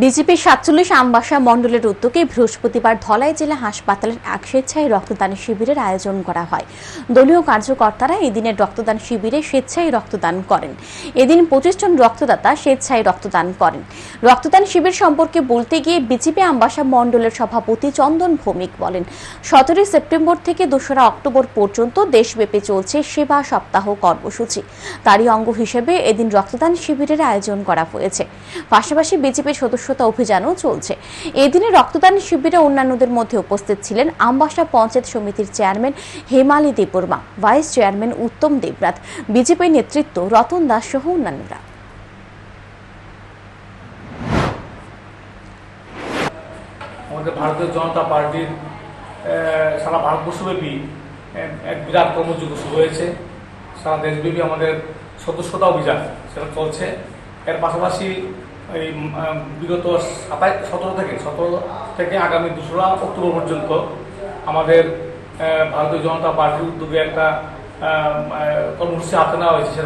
বিজেপির সাতচল্লিশ আমবাসা মণ্ডলের উদ্যোগে বৃহস্পতিবার ধলাই জেলা হাসপাতালের এক স্বেচ্ছায় রক্তদান শিবিরের আয়োজন করা হয়। দলীয় কার্যকর্তারা এদিনের রক্তদান শিবিরে স্বেচ্ছায় রক্তদান করেন। এদিন পঁচিশ জন রক্তদাতা স্বেচ্ছায় রক্তদান করেন। রক্তদান শিবির সম্পর্কে বলতে গিয়ে বিজেপি আমবাসা মণ্ডলের সভাপতি চন্দন ভৌমিক বলেন, সতেরোই সেপ্টেম্বর থেকে দোসরা অক্টোবর পর্যন্ত দেশব্যাপী চলছে সেবা সপ্তাহ কর্মসূচি। তারই অঙ্গ হিসেবে এদিন রক্তদান শিবিরের আয়োজন করা হয়েছে। পাশাপাশি বিজেপির সদস্যতা অভিযানও চলছে। এদিনে রক্তদান শিবিরে অন্যান্যদের মধ্যে উপস্থিত ছিলেন আমবাসা পঞ্চায়েত সমিতির chairman Hemali Debbarma vice chairman Uttam Debrat BJP নেতৃত্ব রতন দাস সহ অন্যান্যরা। আমাদের ভারতীয় জনতা পার্টির সারা ভারতবর্ষব্যাপী এক- বিরাট কর্মযোগ্য শুরু হয়েছে। সারা দেশব্যাপী আমাদের সদস্যতা অভিযান সেটা চলছে। এর পাশাপাশি এই বিগত সাতাই, সতেরো থেকে সতেরো থেকে আগামী দোসরা অক্টোবর পর্যন্ত আমাদের ভারতীয় জনতা পার্টির উদ্যোগে একটা কর্মসূচি হাতে নেওয়া হয়েছে।